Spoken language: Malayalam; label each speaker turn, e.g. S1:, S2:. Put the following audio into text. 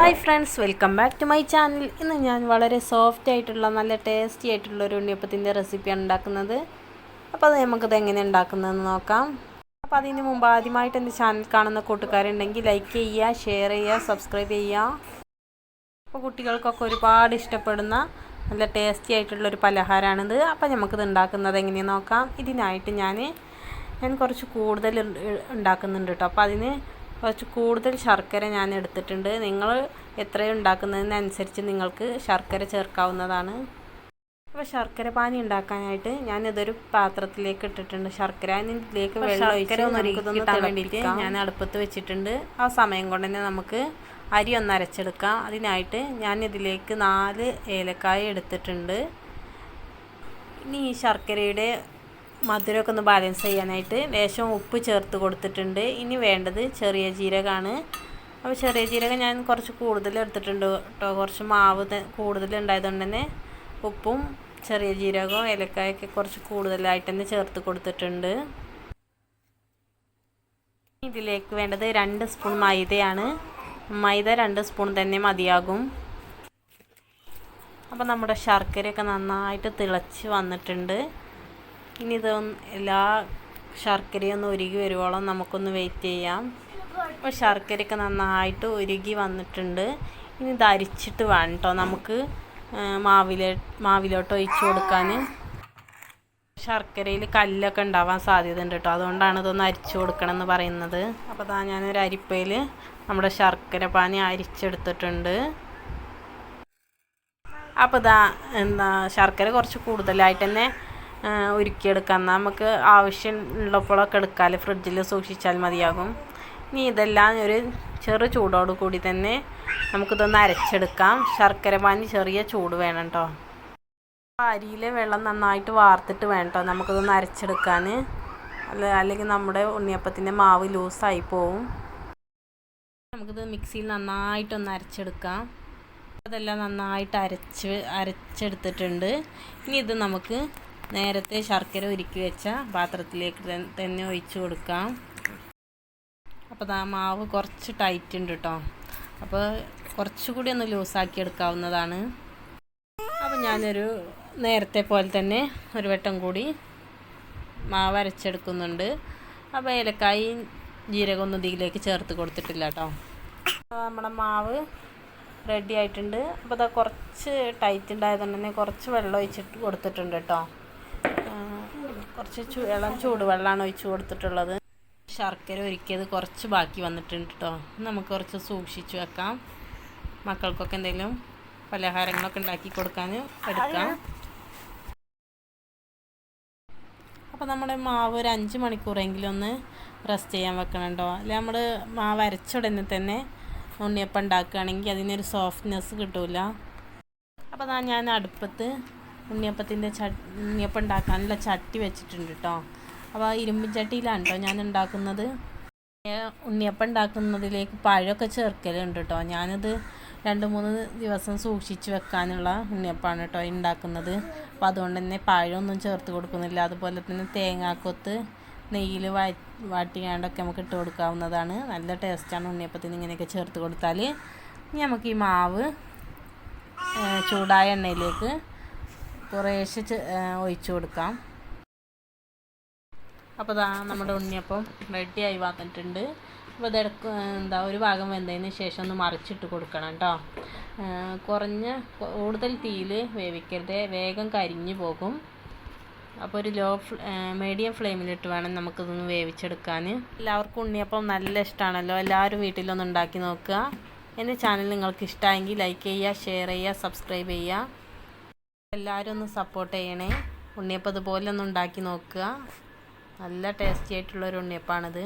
S1: Hi friends welcome back to my channel. ഇന്ന് ഞാൻ വളരെ സോഫ്റ്റ് ആയിട്ടുള്ള നല്ല ടേസ്റ്റി ആയിട്ടുള്ള ഒരു ഉണ്ണിയപ്പത്തിന്റെ റെസിപ്പിയാണ് ഉണ്ടാക്കുന്നത്. അപ്പോൾ അത് നമുക്കത് എങ്ങനെ ഉണ്ടാക്കുന്നതെന്ന് നോക്കാം. അപ്പോൾ അതിന് മുമ്പ് ആദ്യമായിട്ട് എന്റെ ചാനൽ കാണുന്ന കൂട്ടുകാരുണ്ടെങ്കിൽ ലൈക്ക് ചെയ്യുക ഷെയർ ചെയ്യുക സബ്സ്ക്രൈബ് ചെയ്യുക. അപ്പോൾ കുട്ടികൾക്കൊക്കെ ഒരുപാട് ഇഷ്ടപ്പെടുന്ന നല്ല ടേസ്റ്റി ആയിട്ടുള്ള ഒരു പലഹാരമാണിത് അപ്പോൾ നമുക്കിത് ഉണ്ടാക്കുന്നത് എങ്ങനെയാണ് നോക്കാം. ഇതിനായിട്ട് ഞാൻ ഞാൻ കുറച്ച് കൂടുതൽ ഉണ്ടാക്കുന്നുണ്ട് കേട്ടോ. അപ്പോൾ അതിന് കുറച്ച് കൂടുതൽ ശർക്കര ഞാൻ എടുത്തിട്ടുണ്ട്. നിങ്ങൾ എത്രയും ഉണ്ടാക്കുന്നതിനനുസരിച്ച് നിങ്ങൾക്ക് ശർക്കര ചേർക്കാവുന്നതാണ്. അപ്പോൾ ശർക്കര പാനി ഉണ്ടാക്കാനായിട്ട് ഞാൻ ഇതൊരു പാത്രത്തിലേക്ക് ഇട്ടിട്ടുണ്ട്. ശർക്കര ഇതിലേക്ക് വെള്ളം ഒഴിച്ച് ഞാൻ അടുപ്പത്ത് വെച്ചിട്ടുണ്ട്. ആ സമയം കൊണ്ട് തന്നെ നമുക്ക് അരി ഒന്ന് അരച്ചെടുക്കാം. അതിനായിട്ട് ഞാൻ ഇതിലേക്ക് നാല് ഏലക്കായ എടുത്തിട്ടുണ്ട്. ഇനി ഈ ശർക്കരയുടെ മധുരമൊക്കെ ഒന്ന് ബാലൻസ് ചെയ്യാനായിട്ട് ലേശം ഉപ്പ് ചേർത്ത് കൊടുത്തിട്ടുണ്ട്. ഇനി വേണ്ടത് ചെറിയ ജീരകമാണ്. അപ്പോൾ ചെറിയ ജീരകം ഞാൻ കുറച്ച് കൂടുതൽ എടുത്തിട്ടുണ്ട് കേട്ടോ. കുറച്ച് മാവ് കൂടുതൽ ഉണ്ടായതുകൊണ്ട് തന്നെ ഉപ്പും ചെറിയ ജീരകവും ഏലക്കായൊക്കെ കുറച്ച് കൂടുതലായിട്ട് തന്നെ ചേർത്ത് കൊടുത്തിട്ടുണ്ട്. ഇതിലേക്ക് വേണ്ടത് രണ്ട് സ്പൂൺ മൈദയാണ്. മൈദ രണ്ട് സ്പൂൺ തന്നെ മതിയാകും. അപ്പോൾ നമ്മുടെ ശർക്കരയൊക്കെ നന്നായിട്ട് തിളച്ച് വന്നിട്ടുണ്ട്. ഇനി ഇത് എല്ലാ ശർക്കരയും ഒന്ന് ഉരുകി വരുവോളം നമുക്കൊന്ന് വെയിറ്റ് ചെയ്യാം. അപ്പോൾ ശർക്കരയൊക്കെ നന്നായിട്ട് ഉരുകി വന്നിട്ടുണ്ട്. ഇനി ഇത് അരിച്ചിട്ട് വേണം കേട്ടോ നമുക്ക് മാവിലെ മാവിലോട്ട് ഒഴിച്ചു കൊടുക്കാൻ ശർക്കരയിൽ കല്ലൊക്കെ ഉണ്ടാവാൻ സാധ്യത ഉണ്ട് കേട്ടോ അതുകൊണ്ടാണ് ഇതൊന്ന് അരിച്ചു കൊടുക്കണം എന്ന് പറയുന്നത്. അപ്പോൾ താ ഞാനൊരു അരിപ്പയിൽ നമ്മുടെ ശർക്കര പാനി അരിച്ചെടുത്തിട്ടുണ്ട്. അപ്പോൾ ഇതാ എന്താ ശർക്കര കുറച്ച് കൂടുതലായിട്ട് തന്നെ ഉരുക്കിയെടുക്കാം. നമുക്ക് ആവശ്യം ഉള്ളപ്പോഴൊക്കെ എടുക്കാൽ ഫ്രിഡ്ജിൽ സൂക്ഷിച്ചാൽ മതിയാകും. ഇനി ഇതെല്ലാം ഒരു ചെറു ചൂടോട് കൂടി തന്നെ നമുക്കിതൊന്ന് അരച്ചെടുക്കാം. ശർക്കര പാനി ചെറിയ ചൂട് വേണം കേട്ടോ അരിയിലെ വെള്ളം നന്നായിട്ട് വാർത്തിട്ട് വേണം കേട്ടോ നമുക്കിതൊന്ന് അരച്ചെടുക്കാൻ അല്ല അല്ലെങ്കിൽ നമ്മുടെ ഉണ്ണിയപ്പത്തിന്റെ മാവ് ലൂസായി പോവും. നമുക്കിത് മിക്സിയിൽ നന്നായിട്ടൊന്ന് അരച്ചെടുക്കാം. അതെല്ലാം നന്നായിട്ട് അരച്ച് അരച്ചെടുത്തിട്ടുണ്ട്. ഇനി ഇത് നമുക്ക് നേരത്തെ ശർക്കര ഉരുക്കി വെച്ച പാത്രത്തിലേക്ക് തന്നെ ഒഴിച്ചു കൊടുക്കാം. അപ്പോൾ ആ മാവ് കുറച്ച് ടൈറ്റ് ഉണ്ട് കേട്ടോ അപ്പോൾ കുറച്ചുകൂടി ഒന്ന് ലൂസാക്കി എടുക്കാവുന്നതാണ്. അപ്പോൾ ഞാനൊരു നേരത്തെ പോലെ തന്നെ ഒരു വട്ടം കൂടി മാവ് അരച്ചെടുക്കുന്നുണ്ട്. അപ്പോൾ ഏലക്കായും ജീരകമൊന്നും ഇതിലേക്ക് ചേർത്ത് കൊടുത്തിട്ടില്ല കേട്ടോ നമ്മുടെ മാവ് റെഡി ആയിട്ടുണ്ട്. അപ്പോൾ അത് കുറച്ച് ടൈറ്റ് ഉണ്ടായതുകൊണ്ട് തന്നെ കുറച്ച് വെള്ളം ഒഴിച്ചിട്ട് കൊടുത്തിട്ടുണ്ട് കേട്ടോ കുറച്ച് ഇളം ചൂടുവെള്ളമാണ് ഒഴിച്ച് കൊടുത്തിട്ടുള്ളത്. ശർക്കര ഒരുക്കിയത് കുറച്ച് ബാക്കി വന്നിട്ടുണ്ട് കേട്ടോ നമുക്ക് കുറച്ച് സൂക്ഷിച്ചു വെക്കാം. മക്കൾക്കൊക്കെ എന്തെങ്കിലും പലഹാരങ്ങളൊക്കെ ഉണ്ടാക്കി കൊടുക്കാൻ എടുക്കാം. അപ്പോൾ നമ്മുടെ മാവ് ഒരു അഞ്ച് മണിക്കൂറെങ്കിലും ഒന്ന് റെസ്റ്റ് ചെയ്യാൻ വെക്കണുണ്ടോ അല്ലെ നമ്മൾ മാവ് അരച്ചുടനെ തന്നെ ഉണ്ണിയപ്പം ഉണ്ടാക്കുകയാണെങ്കിൽ അതിനൊരു സോഫ്റ്റ്നെസ് കിട്ടൂല. അപ്പോൾ ഞാൻ അടുപ്പത്ത് ഉണ്ണിയപ്പത്തിന്റെ ച ഉണ്ണിയപ്പം ഉണ്ടാക്കാനുള്ള ചട്ടി വെച്ചിട്ടുണ്ട് കേട്ടോ അപ്പോൾ ആ ഇരുമ്പിൻ ചട്ടിയിലാണ് കേട്ടോ ഞാൻ ഉണ്ടാക്കുന്നത്. ഉണ്ണിയപ്പം ഉണ്ടാക്കുന്നതിലേക്ക് പഴമൊക്കെ ചേർക്കലുണ്ട് കേട്ടോ ഞാനത് രണ്ട് മൂന്ന് ദിവസം സൂക്ഷിച്ച് വെക്കാനുള്ള ഉണ്ണിയപ്പമാണ് കേട്ടോ ഉണ്ടാക്കുന്നത്. അപ്പോൾ അതുകൊണ്ട് തന്നെ പഴമൊന്നും ചേർത്ത് കൊടുക്കുന്നില്ല. അതുപോലെ തന്നെ തേങ്ങാക്കൊത്ത് നെയ്യിൽ വാ വാട്ടിയാണ്ടൊക്കെ നമുക്ക് ഇട്ട് കൊടുക്കാവുന്നതാണ്. നല്ല ടേസ്റ്റാണ് ഉണ്ണിയപ്പത്തിന് ഇങ്ങനെയൊക്കെ ചേർത്ത് കൊടുത്താൽ ഇനി നമുക്ക് ഈ മാവ് ചൂടായ എണ്ണയിലേക്ക് കുറേശ്ശെ ഒഴിച്ചു കൊടുക്കാം. അപ്പോൾ ദാ നമ്മുടെ ഉണ്ണിയപ്പം റെഡിയായി വന്നിട്ടുണ്ട്. അപ്പോൾ ഇതെടുക്ക എന്താ ഒരു ഭാഗം വെന്തതിന് ശേഷം ഒന്ന് മറിച്ചിട്ട് കൊടുക്കണം കേട്ടോ കുറഞ്ഞ കൂടുതൽ തീയിൽ വേവിക്കരുത്. വേഗം കരിഞ്ഞു പോകും. അപ്പോൾ ഒരു ലോ മീഡിയം ഫ്ലെയിമിലിട്ട് വേണം നമുക്കിതൊന്ന് വേവിച്ചെടുക്കാൻ എല്ലാവർക്കും ഉണ്ണിയപ്പം നല്ല ഇഷ്ടമാണല്ലോ എല്ലാവരും വീട്ടിലൊന്ന് ഉണ്ടാക്കി നോക്കുക. എന്റെ ചാനൽ നിങ്ങൾക്ക് ഇഷ്ടമായെങ്കിൽ ലൈക്ക് ചെയ്യുക ഷെയർ ചെയ്യുക സബ്സ്ക്രൈബ് ചെയ്യുക. എല്ലാവരും ഒന്ന് സപ്പോർട്ട് ചെയ്യണേ. ഉണ്ണിയപ്പം അതുപോലെ ഒന്ന് ഉണ്ടാക്കി നോക്കുക. നല്ല ടേസ്റ്റി ആയിട്ടുള്ളൊരു ഉണ്ണിയപ്പാണിത്.